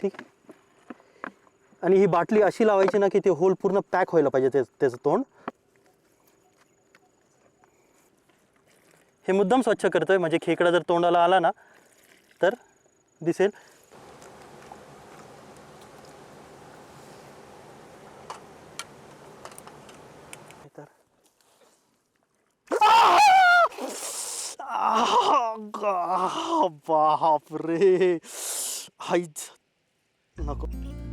ठीक आणि ही बाटली अशी लावायची ना की ते होल पूर्ण पॅक व्हायला पाहिजे ते त्याचं तोंड. हे मुद्दाम स्वच्छ करतोय म्हणजे खेकडा जर तोंडाला आला ना तर दिसेल. तर बापरे. हाईच नको.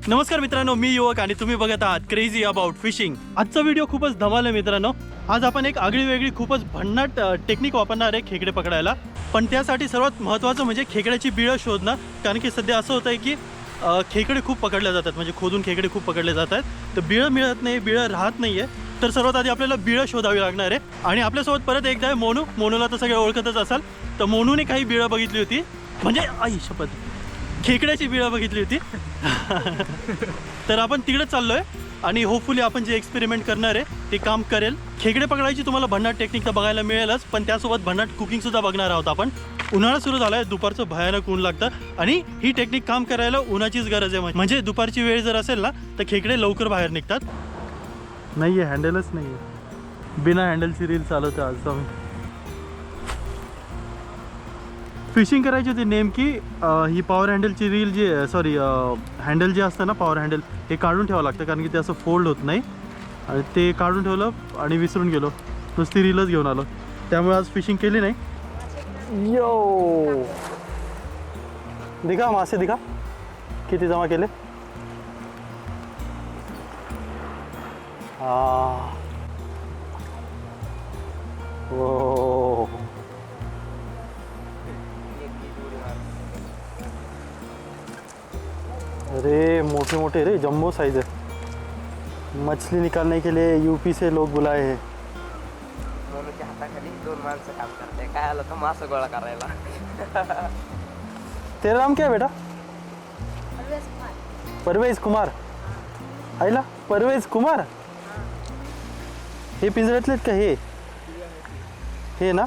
नमस्कार मित्रांनो मी युवक आणि तुम्ही बघत आहात क्रेझी अबाउट फिशिंग आजचा व्हिडिओ खूपच धमाल आहे मित्रांनो. आज आपण एक आगळी वेगळी खूपच भन्नाट टेक्निक वापरणार आहे खेकडे पकडायला. पण त्यासाठी सर्वात महत्त्वाचं म्हणजे खेकड्याची बिळं शोधणं. कारण की सध्या असं होतं आहे की खेकडे खूप पकडले जातात. म्हणजे खोदून खेकडे खूप पकडले जातात. तर बिळं मिळत नाही बिळं राहत नाही आहे तर सर्वात आधी आपल्याला बिळं शोधावी लागणार आहे. आणि आपल्यासोबत परत एकदा आहे मोनू. मोनूला तर सगळे ओळखतच असाल. तर मोनूने काही बिळं बघितली होती. म्हणजे आई शपथ. खेकड्याची बिळा बघितली होती. तर आपण तिकडेच चाललोय आणि होपफुली आपण जे एक्सपेरिमेंट करणार आहे ते काम करेल. खेकडे पकडायची तुम्हाला भन्नाट टेक्निक तर बघायला मिळेलच पण त्यासोबत भन्नाट कुकिंग सुद्धा बघणार आहोत आपण. उन्हाळा सुरू झालाय दुपारचं भयानक ऊन लागतं आणि ही टेक्निक काम करायला उन्हाचीच गरज आहे. म्हणजे दुपारची वेळ जर असेल ना तर खेकडे लवकर बाहेर निघतात. नाही आहे हँडलच नाही आहे बिना हँडलची रील चालवते आज आम्ही फिशिंग करायची होती नेमकी ही पॉवर हँडलची रील जी सॉरी हँडल जे असतं ना पॉवर हँडल हे काढून ठेवावं लागतं कारण की ते असं फोल्ड होत नाही. आणि ते काढून ठेवलं आणि विसरून गेलो. नुसती रीलच घेऊन आलो. त्यामुळे आज फिशिंग केली नाही. यो दिखा मासे दिखा. किती जमा केले? हा मोटे मोटे रे जम्बो साइज है मछली निकालने के लिए यूपी से लोग बुलाए हैं. मोनूच्या हाताखाली दोन माणसं काम करते काय आलं तर मासं गोळा करायला? तेरा नाम क्या है बेटा? परवेज कुमार. आईला परवेज कुमार? हे पिंजऱ्यातलेत का हे? हे ना?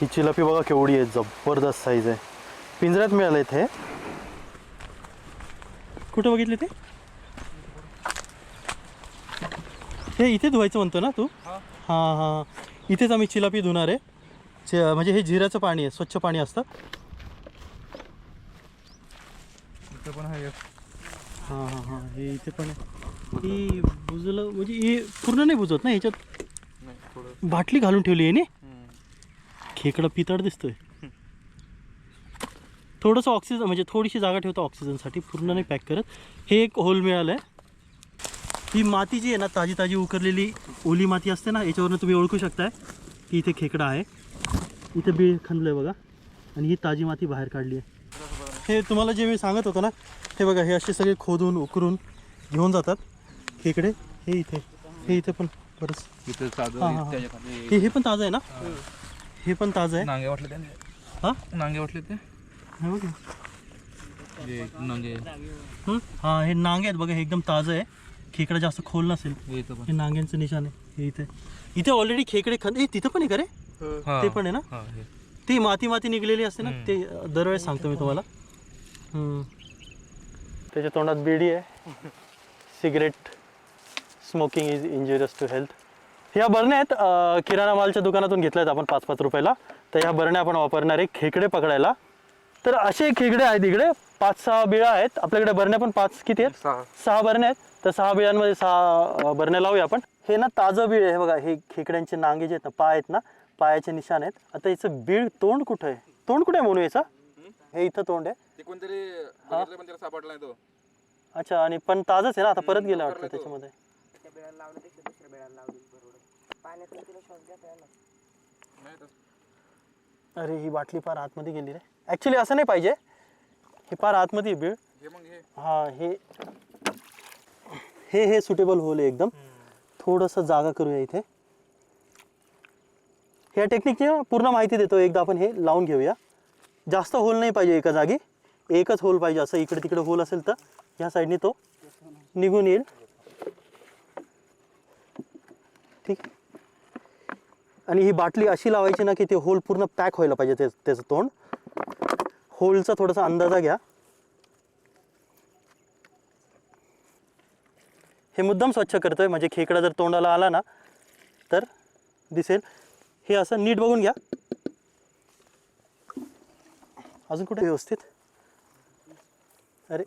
ही चिलापी बघा केवढी आहे जबरदस्त साईज आहे. पिंजऱ्यात मिळाले हे. कुठं बघितले ते? हे इथे धुवायचं म्हणतो ना तू? हां. हां इथेच आम्ही चिलापी धुणार आहे. म्हणजे हे जिऱ्याचं पाणी आहे स्वच्छ पाणी असतं. हां हां हां. हे इथे पण आहे. ही बुजलं म्हणजे हे पूर्ण नाही बुजत ना ह्याच्यात? बाटली घालून ठेवली आहे नी? खेकडं पितळ दिसतोय. थोडंसं ऑक्सिजन म्हणजे थोडीशी जागा ठेवतो ऑक्सिजनसाठी पूर्ण नाही पॅक करत. हे एक होल मिळालं आहे ही माती जी आहे ना ताजी ताजी उकरलेली ओली माती असते ना याच्यावरनं तुम्ही ओळखू शकताय. की इथे खेकडा आहे. इथे बीळ खणलं आहे बघा. आणि ही ताजी माती बाहेर काढली आहे हे तुम्हाला जे मी सांगत होतो ना हे बघा हे असे सगळे खोदून उकरून घेऊन जातात खेकडे. हे इथे हे इथे पण बरंच. इथं हा, पण ताजं आहे ना? हे. पण ताजं आहे? नांगे वाटले त्याने हा? नांगे वाटले ते? हे बघा जे नांगे हं? हा हे नांगे आहेत बघा हे एकदम ताजं आहे. खेकडा जास्त खोल नसेल. हे हे नांग्यांचं निशाण आहे. हे इथे. इथे ऑलरेडी खेकडे खन तिथं पण आहे का रे? हा. ते पण आहे ना? हा, हे. ती माती माती निघलेली असते ना. ते अ, दरवेळेस सांगतो मी तुम्हाला. हम्म. त्याच्या तोंडात बिडी आहे. Cigarette smoking is injurious to health ह्या बरण्या आहेत अ, किराणा मालच्या दुकानातून घेतल्या आहेत आपण पाच पाच रुपयाला. तर ह्या बरण्या आपण वापरणार आहे खेकडे पकडायला. तर असे खेकडे आहेत इकडे. पाच सहा बिळा आहेत. आपल्याकडे बरण्या पण पाच किती आहेत? सहा. सहा बरण्या आहेत. तर सहा बिळांमध्ये सहा अ, बरण्या लावूया आपण. हे ना ताजं बीळ आहे. बघा हे खेकड्यांचे नांगे जे आहेत ना पाय आहेत ना पायाचे निशाण आहेत. आता याचं बीळ तोंड कुठं आहे? तोंड कुठे आहे म्हणू याचं? हे इथं तोंड आहे. ते कोणतरी बघितलं पण त्याला सापडला नाही तो. अच्छा आणि पण ताजंच आहे ना? आता परत गेला वाटतं. त्याच्यामध्ये. त्या बिळाला लावण्यापेक्षा दुसऱ्या बिळाला लावली बरोबर. पाण्यातून तिला श्वास घेता येणार नाही तर. अरे ही बाटली फार आतमध्ये गेली रे. ॲक्च्युली असं नाही पाहिजे. हे फार आतमध्ये आहे बीळ. हे हे. हा हे. सुटेबल होल आहे एकदम. थोडंसं जागा करूया इथे. ह्या टेक्निकची पूर्ण माहिती देतो. एकदा आपण हे लावून घेऊया. जास्त होल नाही पाहिजे एका जागी. एकच होल पाहिजे. असं इकडे तिकडे होल असेल तर ह्या साईडने तो निघून येईल. ठीक. आणि ही बाटली अशी लावायची ना की ते होल पूर्ण पॅक व्हायला पाहिजे ते त्याचं तोंड. होलचा थोडासा अंदाजा घ्या. हे मुद्दाम स्वच्छ करतोय म्हणजे खेकडा जर तोंडाला आला ना तर दिसेल. हे असं नीट बघून घ्या. अजून कुठे? व्यवस्थित. अरे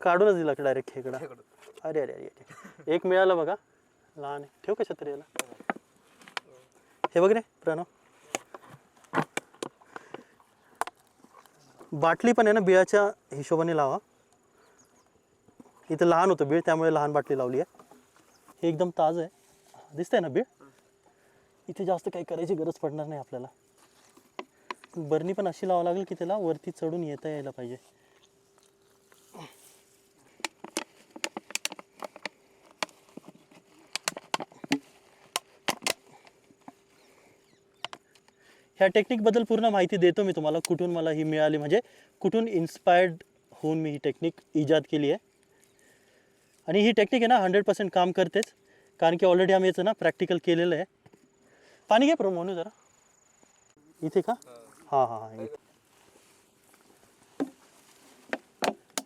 काढूनच दिला डायरेक्ट खेकडा. अरे अरे अरे एक मिळालं बघा. लहान आहे. ठेव कशा तरी याला? हे बघ रे प्रणव. बाटली पण आहे ना बिळाच्या हिशोबाने लावा. इथं लहान होतं बीळ त्यामुळे लहान बाटली लावली आहे. हे एकदम ताज आहे. दिसतंय ना बीळ? इथे जास्त काही करायची गरज पडणार नाही आपल्याला. बरणी पण अशी लावावं लागेल की त्याला वरती चढून येता यायला पाहिजे. ह्या टेक्निकबद्दल पूर्ण माहिती देतो मी तुम्हाला कुठून मला ही मिळाली. म्हणजे कुठून इन्स्पायर्ड होऊन मी ही टेक्निक इजाद केली आहे. आणि ही टेक्निक आहे ना हंड्रेड पर्सेंट काम करतेच. कारण की ऑलरेडी आम्ही याचं ना प्रॅक्टिकल केलेलं आहे. पाणी घे प्रो जरा. इथे का? हां हां हां इथे.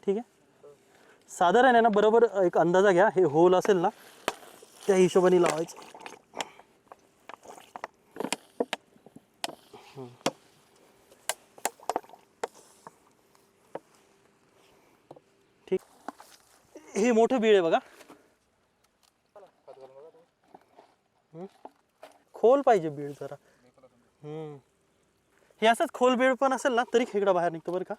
ठीक आहे. साधारण आहे ना बरोबर एक अंदाजा घ्या. हे होल असेल ना त्या हिशोबाने लावायचं ठीक हे मोठं बीळ आहे बघा हम्म. खोल पाहिजे बीळ जरा हम्म. हे असंच खोल बीळ पण असेल ना तरी खेकडा बाहेर निघतो बरं का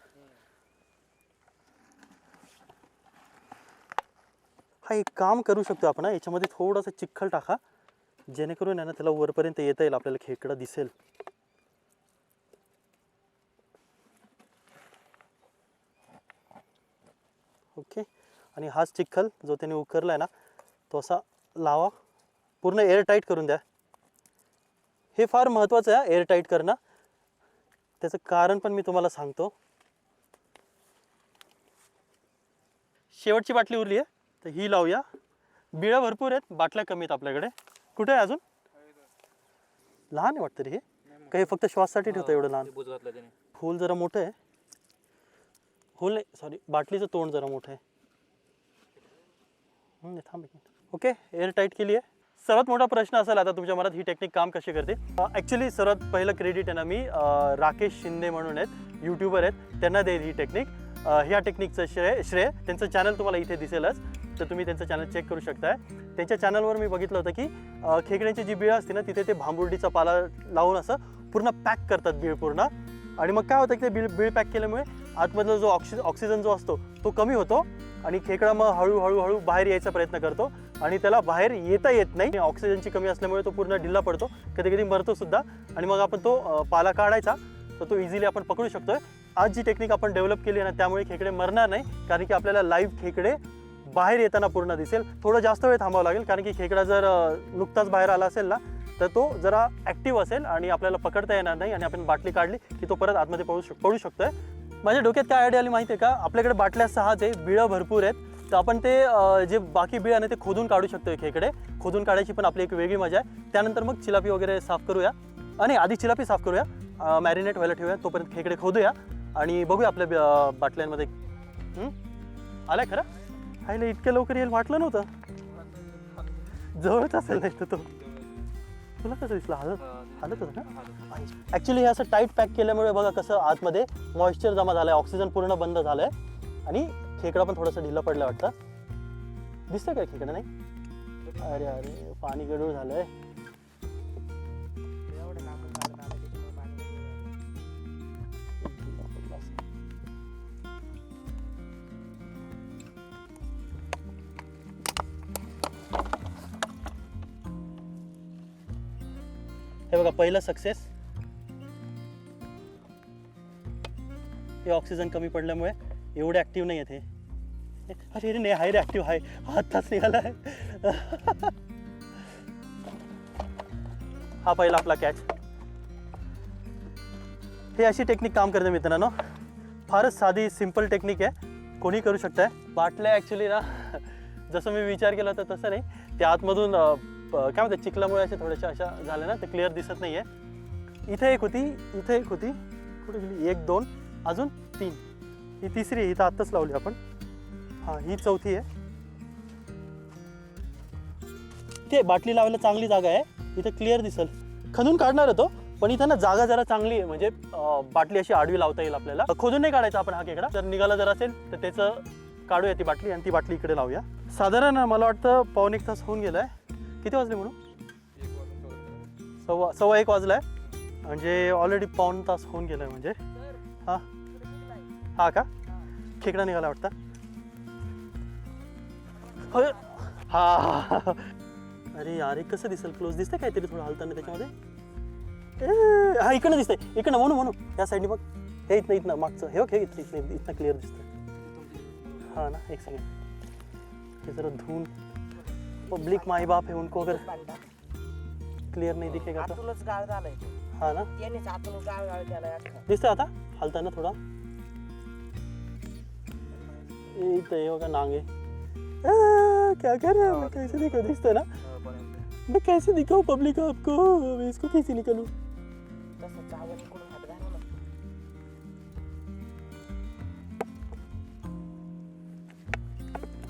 हा एक काम करू शकतो आपण हा. याच्यामध्ये थोडासा चिखल टाका जेणेकरून आहे ना त्याला वरपर्यंत येता येईल आपल्याला खेकडा दिसेल ओके आणि हाच चिखल जो त्याने उकरला आहे ना तो असा लावा. पूर्ण एअर टाईट करून द्या. हे फार महत्त्वाचं आहे एअर टाईट करणं. त्याचं कारण पण मी तुम्हाला सांगतो. शेवटची बाटली उरली आहे तर ही लावूया. बिळा भरपूर आहेत बाटल्या कमी आहेत आपल्याकडे. कुठे आहे अजून? लहान आहे वाटतं रे हे. काही फक्त श्वाससाठी ठेवतं एवढं लहान. होल जरा मोठं आहे. होल नाही सॉरी बाटलीचं तोंड जरा मोठं आहे. थांब ओके एअर टाईट केली आहे सर्वात मोठा प्रश्न असेल आता तुमच्या मनात ही टेक्निक काम कशी करते? ॲक्च्युली सर्वात पहिलं क्रेडिट आहे ना मी राकेश शिंदे म्हणून आहेत यूट्यूबर आहेत त्यांना देईल ही टेक्निक ह्या टेक्निकचं श्रेय श्रेय त्यांचं चॅनल तुम्हाला इथे दिसेलच तर तुम्ही त्यांचं चॅनल चेक करू शकताय. त्यांच्या चॅनलवर मी बघितलं होतं की खेकड्यांची जी बिळ असते ना तिथे ते भांबुर्डीचा पाला लावून असं पूर्ण पॅक करतात बिळ पूर्ण. आणि मग काय होतं की ते बिळ बीळ पॅक केल्यामुळे आतमधला जो ऑक्सि ऑक्सिजन जो असतो तो कमी होतो. आणि खेकडा मग हळूहळू हळू बाहेर यायचा प्रयत्न करतो आणि त्याला बाहेर येता येत नाही. ऑक्सिजनची कमी असल्यामुळे तो पूर्ण ढिल्ला पडतो. कधी कधी मरतो सुद्धा. आणि मग आपण तो पाला काढायचा. तर तो इझिली आपण पकडू शकतोय. आज जी टेक्निक आपण डेव्हलप केली आहे ना त्यामुळे खेकडे मरणार नाही. कारण की आपल्याला लाईव्ह खेकडे बाहेर येताना पूर्ण दिसेल. थोडं जास्त वेळ थांबावं लागेल. कारण की खेकडा जर नुकताच बाहेर आला असेल ना तर तो जरा ॲक्टिव्ह असेल आणि आपल्याला पकडता येणार नाही आणि आपण बाटली काढली की तो परत आतमध्ये पळू शक पळू शकतोय. माझ्या डोक्यात काय आयडिया आली माहिती आहे का? आपल्याकडे बाटल्या सहाच आहे बिळं भरपूर आहेत तर आपण ते जे बाकी बिळ आहे ना ते खोदून काढू शकतो खेकडे खोदून काढायची पण आपली एक वेगळी मजा आहे. त्यानंतर मग चिलापी वगैरे साफ करूया. आणि आधी चिलापी साफ करूया. मॅरिनेट व्हायला ठेवूया. तोपर्यंत खेकडे खोदूया. आणि बघूया आपल्या बाटल्यांमध्ये. आलाय खरं? आईला इतक्या लवकर येईल वाटलं नव्हतं. जवळच असेल नाही तर तो. तुला कसं दिसलं? हालत हालत होतं का ॲक्च्युली हे असं टाईट पॅक केल्यामुळे बघा कसं आतमध्ये मॉइश्चर जमा झालं आहे ऑक्सिजन पूर्ण बंद झालं आहे आणि खेकडा पण थोडंसं ढिलं पडलं वाटतं. दिसतंय काय खेकडा नाही? अरे अरे पाणी गडूळ झालं आहे पहिलं सक्सेस हे ऑक्सिजन कमी पडल्यामुळे एवढे ॲक्टिव्ह नाही आहेत हे. अरे अरे नाही हाय रे ॲक्टिव्ह आहे आत्ताच निघाला आहे हा पहिला आपला कॅच हे अशी टेक्निक काम करते मित्रांनो. फारच साधी सिंपल टेक्निक आहे. कोणी करू शकताय? बाटल्या ॲक्च्युली ना जसं मी विचार केला होता तसं नाही. त्या आतमधून काय म्हणतात चिखलामुळे अशा थोड्याशा अशा झाल्या ना ते क्लिअर दिसत नाही आहे इथे एक होती इथे एक होती. कुठे गेली? एक दोन अजून तीन. ही तिसरी आहे, इथं आत्ताच लावली आपण. हां ही चौथी आहे. ते बाटली लावायला चांगली जागा आहे. इथे क्लिअर दिसल. खणून काढणार होतो पण इथं ना जागा जरा चांगली आहे. म्हणजे बाटली अशी आडवी लावता येईल आपल्याला. खोदून नाही काढायचा आपण हा केकडा जर निघाला जर असेल तर त्याचं काढूया ती बाटली आणि ती बाटली इकडे लावूया. साधारण मला वाटतं पाऊन एक तास होऊन गेलाय. किती वाजले म्हणून? सव्वा सव्वा एक वाजला आहे म्हणजे ऑलरेडी पाऊन तास होऊन गेला आहे म्हणजे. हां? हां का? खेकडा निघाला वाटतं. होय. हा अरे अरे कसं दिसेल? क्लोज दिसतंय काहीतरी थोडं हालताना त्याच्यामध्ये? ए, हा इकडनं दिसतंय. इकडनं म्हणू म्हणू. या साईडने बघ. हे इथनं इथनं मागचं. हे बघ हे इथलं इथलं इथनं क्लिअर दिसतंय. हा ना एक सेकंड हे जरा धुवून पब्लिक माई बाप है उनको अगर क्लियर नहीं दिखेगा तो। आतूनच गाळ झालाय. हा ना? त्यानेच आतून गाळ गाळ केलाय अख्खा. दिसतंय आता? हालताना थोडा? ए, इथं हे बघा नांगे. आ, क्या कर रहे हैं? कैसे दिखाऊँ दिसतंय ना? मैं कैसे दिखाऊँ पब्लिक को आपको? मैं इसको कैसे निकालूं? तसं चावल इकडून हात घाला ना.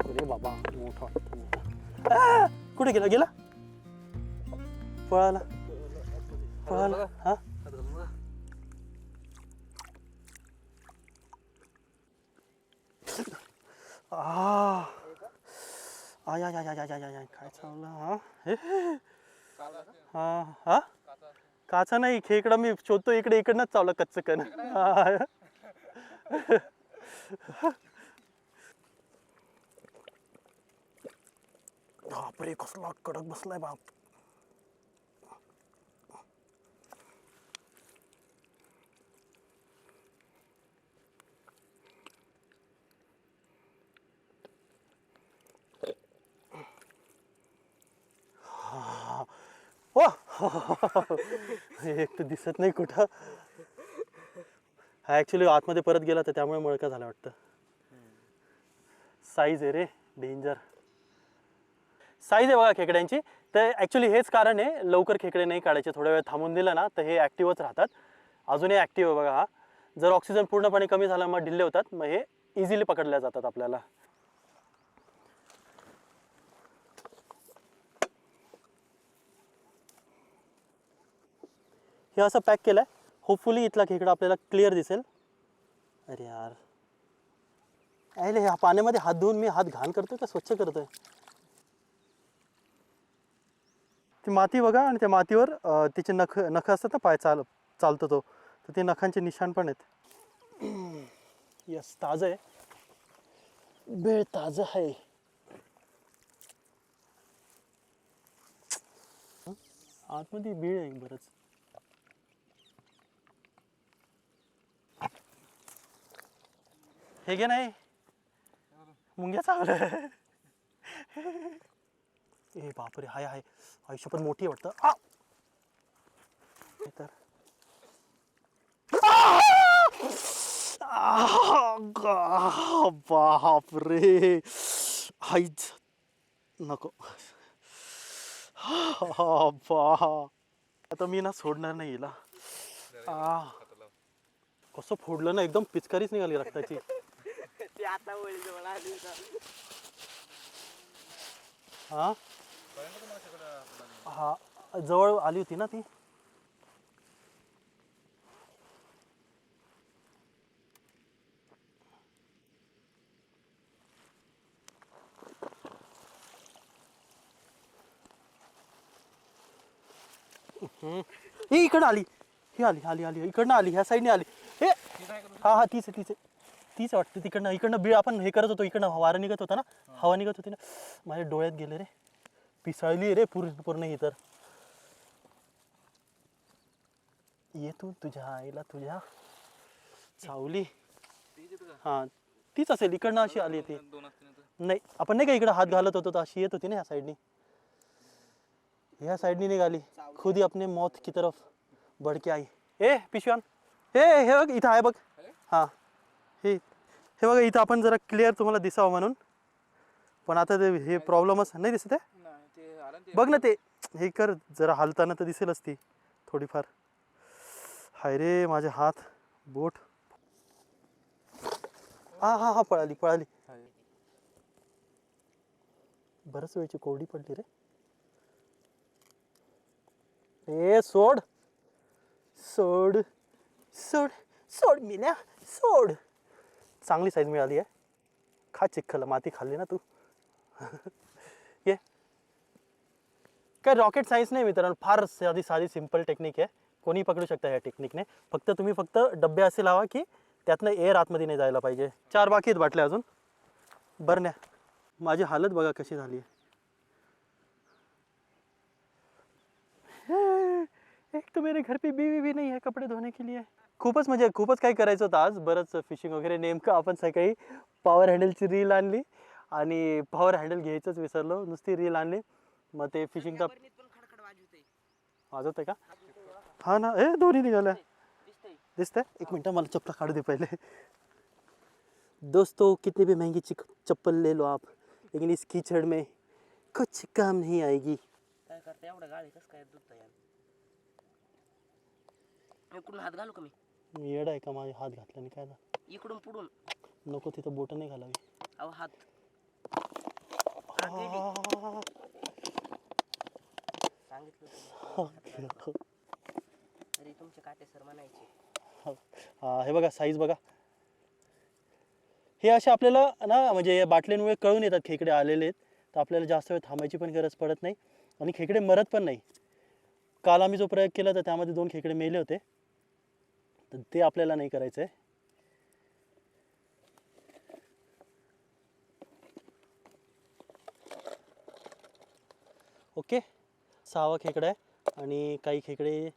अरे बाबा मोठा वाटतो मोठा. आ, कुठे गेला? गेला? पळाला. पळाला. हा? आ. आय आय आय आय आय आय आय काय चावला हा? हे, हा हा. काचा नाही खेकडा मी शोधतो इकडे इकडनंच चावला कच्च कण हा. बापरे कसला कडक बसलाय बाप एक तर दिसत नाही कुठं. हा ॲक्च्युली आतमध्ये परत गेला तर त्यामुळे मळका झाला वाटतं. साईज आहे रे डेंजर साईज आहे बघा खेकड्यांची. तर ॲक्च्युली हेच कारण आहे लवकर खेकडे नाही काढायचे. थोड्या वेळ थांबून दिलं ना तर हे ॲक्टिव्हच राहतात. अजूनही ॲक्टिव्ह आहे बघा हा. जर ऑक्सिजन पूर्णपणे कमी झाला मग ढिल्ले होतात. मग हे इझिली पकडल्या जातात आपल्याला. हे असं पॅक केलं आहे होपफुली इथला खेकडा आपल्याला क्लिअर दिसेल. अरे यार. अरे ह्या पाण्यामध्ये हात धुवून मी हात घाण करतोय का स्वच्छ करतोय? ती माती बघा आणि त्या मातीवर तिचे नख नख असतात ना पाय चाल चालतो तो. तर ते नखांचे निशाण पण आहेत. यस ताजं आहे. बेळ ताजं आहे. आतमध्ये बीळ आहे बरंच. हे घे नाही. मुंग्या चावलं. ए बापरे हाय हाय. आयुष्य पण मोठी आहे वाटतं. आ! हे तर. आ! गा- बापरे. हाईच नको. बा. आता मी ना सोडणार नाही हिला. आ. कसं फोडलं ना एकदम पिचकारीच निघाली रक्ताची. आता? हा हा जवळ आली होती ना ती? ही इकडं आली. ही आली आली आली. इकडनं आली ह्या साईडने आली. हे! हा हा तीच आहे तीच आहे. तीच वाटते तिकडनं. इकडनं बीळ आपण हे करत होतो. इकडनं वारं निघत होता ना? हवा निघत होती ना? माझ्या डोळ्यात गेले रे. पिसाळली रे पूर्ण पूर्ण ही तर. ये तू तुझ्या आईला तुझ्या चावली हा तीच असेल इकडनं अशी आली ती. नाही आपण नाही का इकडे हात घालत होतो तर अशी येत होती ना ह्या साईडनी? ह्या साईडनी निघाली खुदी आपने मौत की तरफ बडके आई. ए पिशवान हे हे बघ इथं आहे बघ. हां हे हे बघा इथं आपण जरा क्लिअर तुम्हाला दिसावं म्हणून. पण आता ते हे प्रॉब्लेमच नाही दिसत आहे? बघ ना ते. हे कर जरा हालताना तर दिसेलच ती. थोडीफार. हाय रे माझे हात. बोट. हा हा हा पळाली पळाली. बरंच वेळची कोरडी पडली रे. ए सोड. सोड. सोड. सोड मिल्या सोड. चांगली साईज मिळाली आहे. खा चिखल माती खाल्ली ना तू. काय रॉकेट सायन्स नाही मित्रांनो फार साधी साधी सिंपल टेक्निक आहे. कोणी पकडू शकता या टेक्निकने फक्त तुम्ही फक्त डब्बे असे लावा की त्यातनं एअर आतमध्ये नाही जायला पाहिजे. चार बाकी आहेत बाटल्या अजून. बरण्या. माझी हालत बघा कशी झाली आहे. एक तो मेरे घर पे बीवी भी नहीं है कपडे धोने के लिए. खूपच म्हणजे खूपच काही करायचं होतं आज. बरंच फिशिंग वगैरे नेमकं आपण सकाळी पॉवर हँडलची रील आणली आणि पॉवर हँडल घ्यायचंच विसरलो. नुसती रील आणली. मग ते फिशिंगचा का? हा ना ए दोन्ही निघाल्या. दिसतंय. एक मिनटं मला चप्पल काढू दे पहिले. दोस्तों कितनी भी महँगी चप्पल ले लो आप. लेकिन इस कीचड़ में कुछ काम नहीं आएगी. काय करते? एवढं गाडी कसं काय दूध तयार? इकडून हात घालू का मी? येडा आहे का माझ्या हात घातल्याने काय झालं? इकडून पुढून. नको तिथं बोट नाही घालावी. अहो हात. सांगितलं तरी तुमचे काटे सर म्हणायचे. हा, हे बघा साईज बघा. हे असे आपल्याला ना म्हणजे या बाटल्यांमुळे कळून येतात खेकडे आलेले आहेत. तर आपल्याला जास्त वेळ थांबायची पण गरज पडत नाही. आणि खेकडे मरत पण नाही. काल आम्ही जो प्रयोग केला तर त्यामध्ये दोन खेकडे मेले होते. तर ते आपल्याला नाही करायचं आहे ओके? सहावा खेकडा आहे आणि काही खेकडे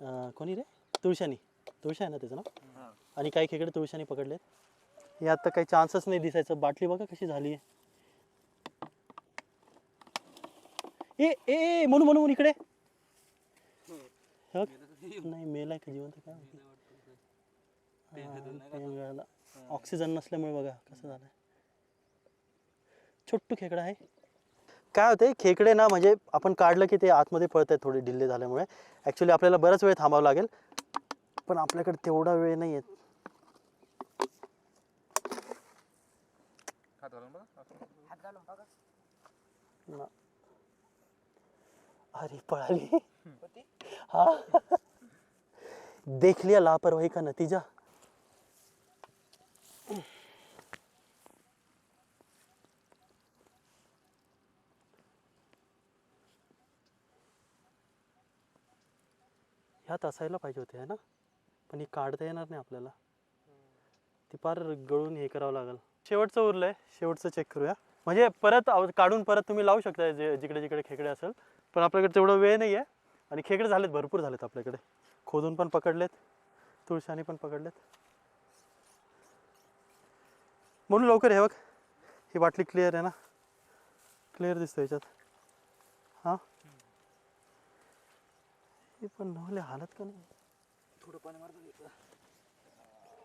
अं, कोणी रे? तुळशानी. तुळशा आहे ना त्याचं नाव? आणि काही खेकडे तुळशानी पकडलेत. यात तर काही चान्सच नाही दिसायचं. बाटली बघा कशी झाली आहे. ए ए ए, म्हणू म्हणू म्हणू इकडे. हे बघ. नाही मेलाय का जिवंत? काय माहिती. हा, पेन गळाला. ऑक्सिजन नसल्यामुळे बघा कसं झालंय. छोट्टू खेकडा आहे. काय होते खेकडे ना म्हणजे आपण काढलं की ते आतमध्ये पळत आहेत थोडे ढिल्ले झाल्यामुळे. ॲक्च्युली आपल्याला बराच वेळ थांबावं लागेल. पण आपल्याकडे तेवढा वेळ नाही आहे. अरे पळाली. हा. देख लिया लापरवाही का नतीजा? ह्यात असायला पाहिजे होते है ना? पण ही काढता येणार नाही आपल्याला. ती फार गळून हे करावं लागेल. शेवटचं उरलंय. शेवटचं चेक करूया. म्हणजे परत काढून परत तुम्ही लावू शकता जे जिकडे जिकडे खेकडे असेल. पण आपल्याकडे तेवढं वेळ नाही आहे आणि खेकडे झालेत भरपूर झालेत आपल्याकडे. खोदून पण पकडलेत. तुळशाने पण पकडलेत. म्हणून लवकर हे बघ. ही बाटली क्लिअर आहे ना? क्लिअर दिसतं याच्यात हां हे पण नवले हालत का नाही? थोडं पाणी मारतो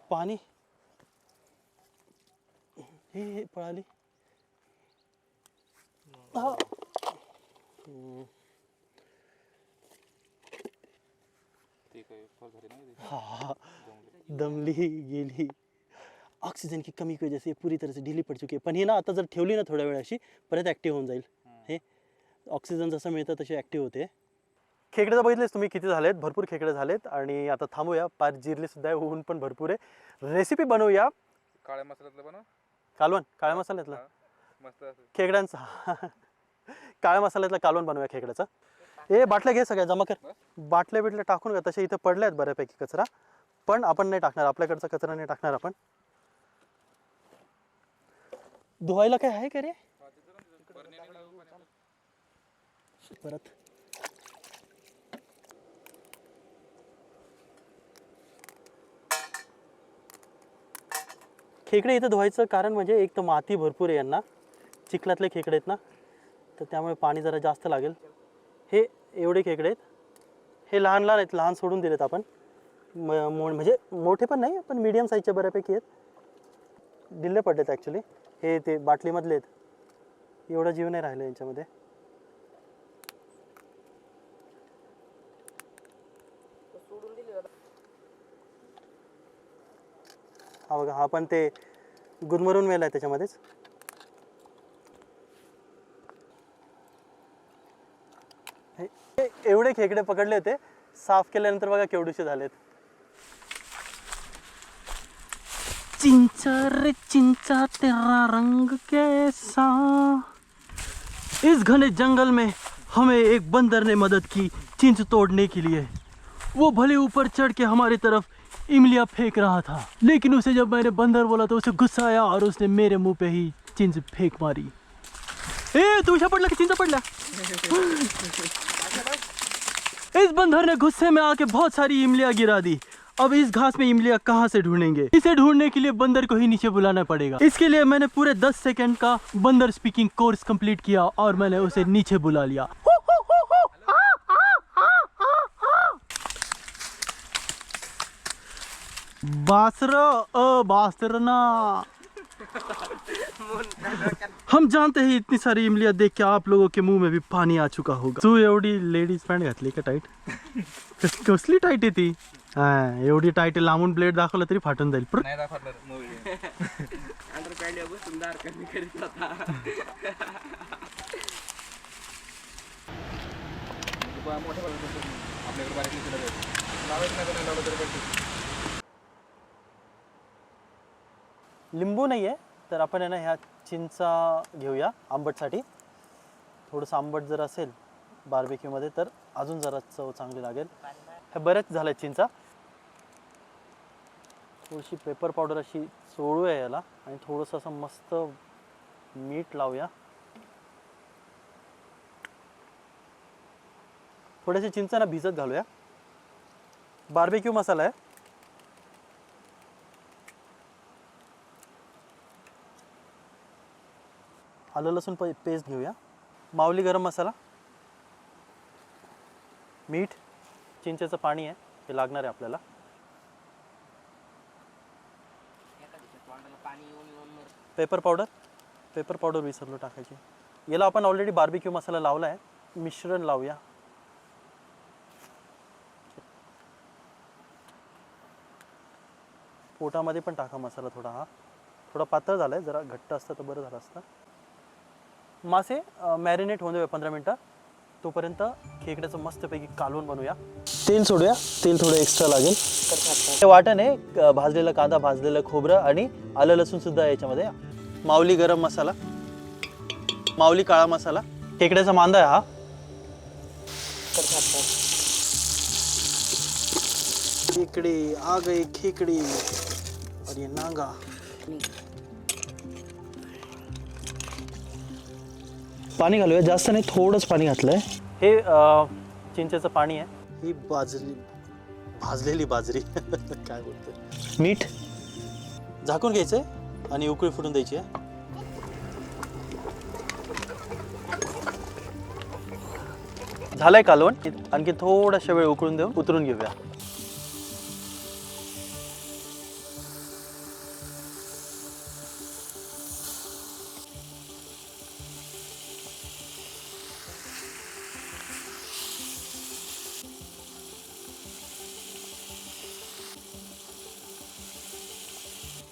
पाणी? हे हे पळाली. हा. हम्म. ते काय फळ झाली नाही ते. हा दमली गेली. ऑक्सीजन की कमी की वजह से ये पूरी तरह से ढीली पड़ चुकी है पण ही ना आता जर ठेवली ना थोड्या वेळ अशी परत ॲक्टिव्ह होऊन जाईल. हे ऑक्सिजन जसं मिळतं तशी ॲक्टिव्ह होते. खेकडे तर बघितलेच तुम्ही किती झालेत भरपूर खेकडे झालेत आणि आता थांबूया. पार जिरले सुद्धा आहे ऊन पण भरपूर आहे. रेसिपी बनवूया. काळ्या मसाल्यातलं बनव. कालवण काळ्या मसाल्यातलं. मस्त खेकड्यांचा. काळ्या मसाल्यातलं कालवण बनवूया खेकड्याचं. ए बाटल्या घे सगळ्या जमा कर. बाटल्या बिटल्या टाकून का तसे इथं पडल्या आहेत बऱ्यापैकी कचरा. पण आपण नाही टाकणार आपल्याकडचा कचरा नाही टाकणार आपण. धुवायला काय आहे का रे? परत. खेकडे इथं धुवायचं कारण म्हणजे एक तर माती भरपूर आहे यांना. चिखलातले खेकडे आहेत ना. तर त्यामुळे पाणी जरा जास्त लागेल. हे एवढे खेकडे आहेत. हे लहान लहान आहेत लहान सोडून दिलेत आपण. म मो म्हणजे मोठे पण नाही पण मीडियम साईजच्या बऱ्यापैकी आहेत. दिल्ले पडलेत ॲक्च्युली हे ते बाटलीमधले आहेत. एवढं जीव नाही राहिलं यांच्यामध्ये. हा बघा हा, पण ते गुदमरून मेला आहे त्याच्यामध्येच. एवढे खेकडे पकडले होते, साफ़ केल्यानंतर बघा केवढूशे झालेत. चिंचा रे चिंचा, तेरा रंग कैसा? इस घने जंगल में हमें एक बंदर ने मदद की चिंच तोड़ने के लिए। वो भले ऊपर चढ़ के हमारी तरफ़ इमलिया फेंक रहा था। लेकिन उसे जब मैंने बंदर बोला तो उसे गुस्सा आया और उसने मेरे मुँह पे ही चिंच फेंक मारी। ए तुझ्या पडला की चिंचा पडला इस बंदर ने गुस्से में आके बहुत सारी इमलियाँ गिरा दी। अब इस घास में इमलियाँ कहाँ से ढूंढेंगे? इसे ढूँढने के लिए बंदर को ही नीचे बुलाना पड़ेगा। इसके लिए मैंने पूरे 10 सेकंड का बंदर स्पीकिंग कोर्स कंप्लीट किया और मैंने उसे नीचे बुला लिया। बासर अ बासरना हम जानते हैं इतनी सारी इमलियां देख के आप लोगों के मुंह में भी पानी आ चुका होगा। तू एवढी लेडीज पॅन्ट घातली का टाईट कसली टाईट आहे ती? हा एवढी टाईट लांबून ब्लेड दाखवलं तरी फाटून जाईल. प्र- नाही दाखवणार मोठ्या बाजूला आपल्याकडे बारीक लिहिलेलं आहे. लावायचं नाही तर नाही लावलं तरी पण लिंबू नाही आहे तर आपण आहे ना ह्या चिंचा घेऊया आंबटसाठी. थोडंसं आंबट जर असेल बार्बेक्यूमध्ये तर अजून जरा चव चांगली लागेल. हे बऱ्याच झाल्या चिंचा. थोडीशी पेपर पावडर अशी चोळूया याला आणि थोडंसं असं मस्त मीठ लावूया. थोडेसे चिंचा ना भिजत घालूया. बार्बेक्यू मसाला आहे. आलं लसूण प पेस्ट घेऊया. माऊली गरम मसाला. मीठ चिंचेचं पाणी आहे हे लागणार आहे आपल्याला. पेपर पावडर पेपर पावडर विसरलो टाकायची. याला आपण ऑलरेडी बार्बिक्यू मसाला लावला आहे मिश्रण लावूया. पोटामध्ये पण टाका मसाला थोडा हा. थोडा पातळ झाला आहे जरा घट्ट असतं तर बरं झालं असतं. मासे मॅरिनेट होऊन देऊया पंधरा मिनटं. तोपर्यंत खेकड्याचं मस्तपैकी कालवून बनवूया. तेल सोडूया. तेल थोडं एक्स्ट्रा लागेल. हे वाटण आहे भाजलेला कांदा भाजलेलं खोबरं आणि आलं लसूण सुद्धा याच्यामध्ये. माऊली गरम मसाला. माऊली काळा मसाला. खेकड्याचा मांदा आहे हा. खेकडी आ गई खेकडी नागा. पाणी घालूया. जास्त नाही थोडंच पाणी घातलंय. हे अं, चिंचेचं पाणी आहे. ही बाजरी भाजलेली बाजरी. काय बोलते मीठ. झाकून घ्यायचंय आणि उकळी फुटून द्यायची आहे. झालंय कालवण. आणखी थोडाशा वेळ उकळून देऊन उतरून घेऊया.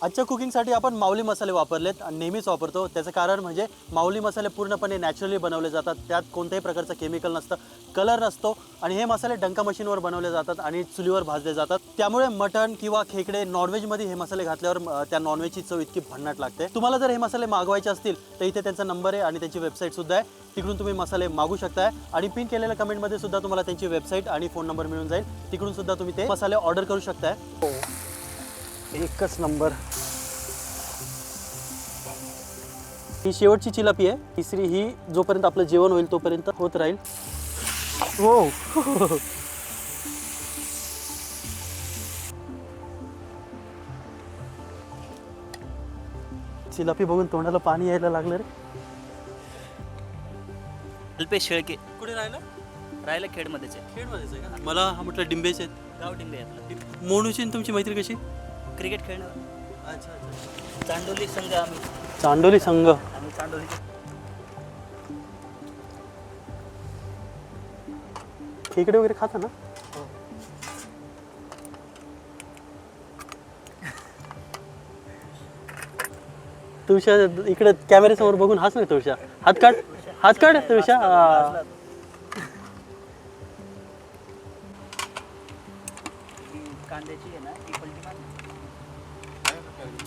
आजच्या कुकिंगसाठी आपण माऊली मसाले वापरलेत आणि नेहमीच वापरतो. त्याचं कारण म्हणजे माऊली मसाले पूर्णपणे नॅचरली बनवले जातात. त्यात कोणत्याही प्रकारचं केमिकल नसतं कलर नसतो आणि हे मसाले डंका मशीनवर बनवले जातात आणि चुलीवर भाजले जातात. त्यामुळे मटण किंवा खेकडे नॉनव्हेजमध्ये हे मसाले घातल्यावर त्या नॉनव्हेजची चव इतकी भन्नाट लागते. तुम्हाला जर हे मसाले मागवायचे असतील तर इथे त्यांचा नंबर आहे आणि त्यांची वेबसाईट सुद्धा आहे. तिकडून तुम्ही मसाले मागू शकताय. आणि पिन केलेल्या कमेंटमध्ये सुद्धा तुम्हाला त्यांची वेबसाईट आणि फोन नंबर मिळून जाईल. तिकडून सुद्धा तुम्ही ते मसाले ऑर्डर करू शकताय. एकच नंबर. ही शेवटची चिलापी आहे. तिसरी ही जोपर्यंत आपलं जेवण होईल तोपर्यंत होत राहील. हो. चिलापी बघून तोंडाला पाणी यायला लागलं रे. अल्पेश शेळके. कुठे राहिलं? राहिलं खेडमध्येच आहे. खेडमध्येच आहे का? मला हा म्हटलं डिंबेच आहेत. गाव डिंबे आपलं. मोनूची आणि तुमची मैत्री कशी? क्रिकेट खेळणं. अच्छा अच्छा. चांडोली संघ आम्ही. चांडोली संघ. आम्ही चांडोलीचे खेकडे वगैरे खाता ना? तुळशा इकडे कॅमेऱ्यासमोर बघून हाच नाही तुळशा. हात काढ. हात काढ तुळशा.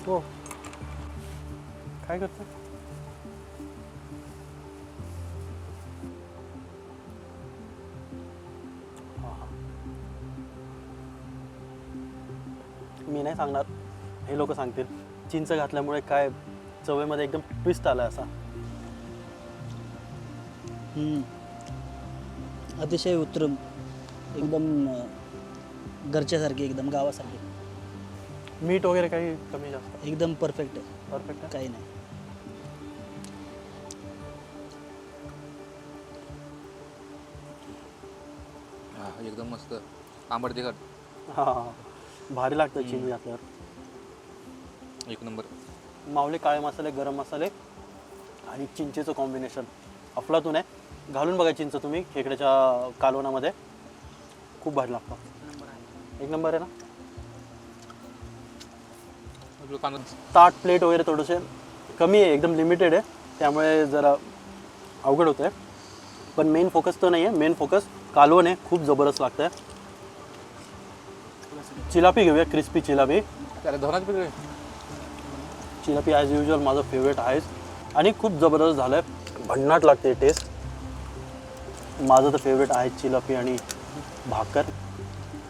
हो काय करतो मी नाही सांगणार हे लोक सांगतील चिंच घातल्यामुळे काय चवेमध्ये एकदम ट्विस्ट आला असा. अतिशय उत्तम एकदम अं, एकदम गावासारखी. मीठ वगैरे काही कमी जास्त? एकदम परफेक्ट आहे. परफेक्ट काही नाही. हा, एकदम मस्त. आंबट तिखट. हां भारी लागतं चिंच घातल्यावर. एक नंबर. मावळे काळे मसाले गरम मसाले आणि चिंचेचं कॉम्बिनेशन अफलातून आहे. घालून बघा चिंच तुम्ही खेकड्याच्या कालवणामध्ये. खूप भारी लागतं. एक नंबर आहे ना? ताट प्लेट वगैरे थोडंसे कमी आहे एकदम लिमिटेड आहे. त्यामुळे जरा अवघड होतं आहे पण मेन फोकस तर नाही आहे मेन फोकस कालवण आहे. खूप जबरदस्त लागतं आहे चिलापी घेऊया. क्रिस्पी चिलापी. चिलापी ॲज युजल माझं फेवरेट आहेच. आणि खूप जबरदस्त झालं आहे भन्नाट लागते टेस्ट माझं तर फेवरेट आहे चिलापी आणि भाकर.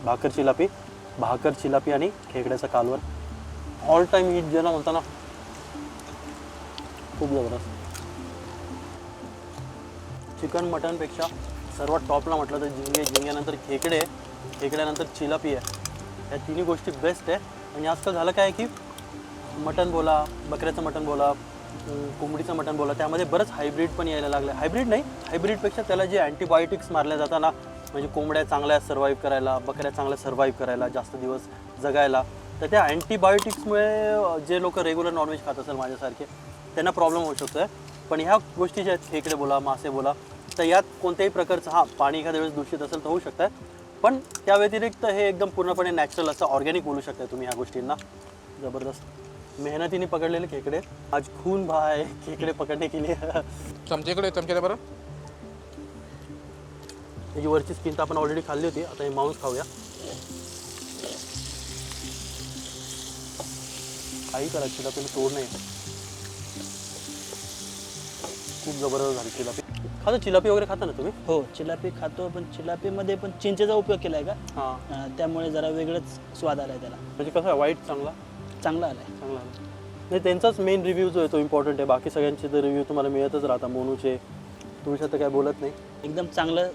भाकर चिलापी. भाकर चिलापी आणि खेकड्याचं कालवण. ऑल टाईम हिट ज्याला म्हणता ना खूप जबरदस्त चिकन मटनपेक्षा सर्वात टॉपला म्हटलं तर झिंगे झिंग्यानंतर खेकडे खेकड्यानंतर चिलापी आहे. या तिन्ही गोष्टी बेस्ट आहे. आणि आजकाल झालं काय आहे की मटन बोला बकऱ्याचं मटन बोला कोंबडीचं मटन बोला त्यामध्ये बरंच हायब्रिड पण यायला लागलं हायब्रिड नाही हायब्रिडपेक्षा त्याला जे अँटीबायोटिक्स मारल्या जातात ना म्हणजे कोंबड्या चांगल्या सर्वाईव्ह करायला बकऱ्या चांगल्या सर्वाईव्ह करायला जास्त दिवस जगायला तर त्या अँटीबायोटिक्समुळे जे लोक रेग्युलर नॉनव्हेज खात असेल माझ्यासारखे त्यांना प्रॉब्लेम होऊ शकतो आहे पण ह्या गोष्टी ज्या आहेत खेकडे बोला मासे बोला तर यात कोणत्याही प्रकारचं हां पाणी एखाद्या वेळेस दूषित असेल तर होऊ शकतं पण त्या व्यतिरिक्त हे एकदम पूर्णपणे नॅचरल असं ऑर्गॅनिक बोलू शकता तुम्ही ह्या गोष्टींना. जबरदस्त. मेहनतीने पकडलेले खेकडे. आज खून भाय खेकडे पकडणे के लिए. चमचेकडे चमचे बरं. त्याची वरची स्किन तर आपण ऑलरेडी खाल्ली होती. आता हे मांस खाऊया. काही करा चिलापीला तोड नाही. खूप जबरदस्त झाली चिलापी खाता चिलापी वगैरे खाता ना तुम्ही? हो चिलापी खातो पण चिलापीमध्ये पण चिंचेचा उपयोग केला आहे का? हां. अं, त्यामुळे जरा वेगळंच स्वाद आला आहे त्याला. म्हणजे कसं आहे वाईट चांगला? चांगला आला आहे चांगला आहे. नाही त्यांचाच मेन रिव्ह्यू जो आहे तो इम्पॉर्टंट आहे. बाकी सगळ्यांचे तर रिव्ह्यू तुम्हाला मिळतच राहता मोनूचे तुमच्या तर काय बोलत नाही. एकदम चांगलं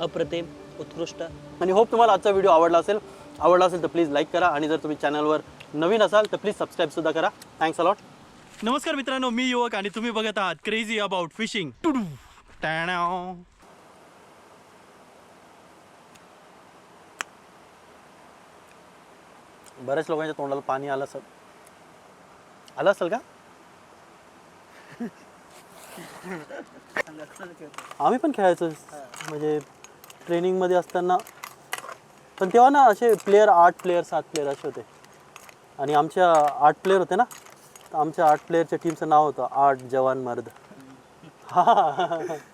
अप्रतिम उत्कृष्ट. आणि होप तुम्हाला आजचा व्हिडिओ आवडला असेल. आवडला असेल तर प्लीज लाईक करा. आणि जर तुम्ही चॅनलवर नवीन असाल तर प्लीज सबस्क्राईब सुद्धा करा. थँक्स अलॉट नमस्कार मित्रांनो मी युवक आणि तुम्ही बघत आहात क्रेझी अबाउट फिशिंग बऱ्याच लोकांच्या तोंडाला पाणी आलं असेल. आलं असेल का? आम्ही पण खेळायचो. म्हणजे ट्रेनिंगमध्ये असताना. पण तेव्हा ना असे प्लेयर आठ प्लेयर सात प्लेयर असे होते. आणि आमच्या आठ प्लेयर होते ना? तर आमच्या आठ प्लेयरच्या टीमचं नाव होतं आठ जवान मर्द. हा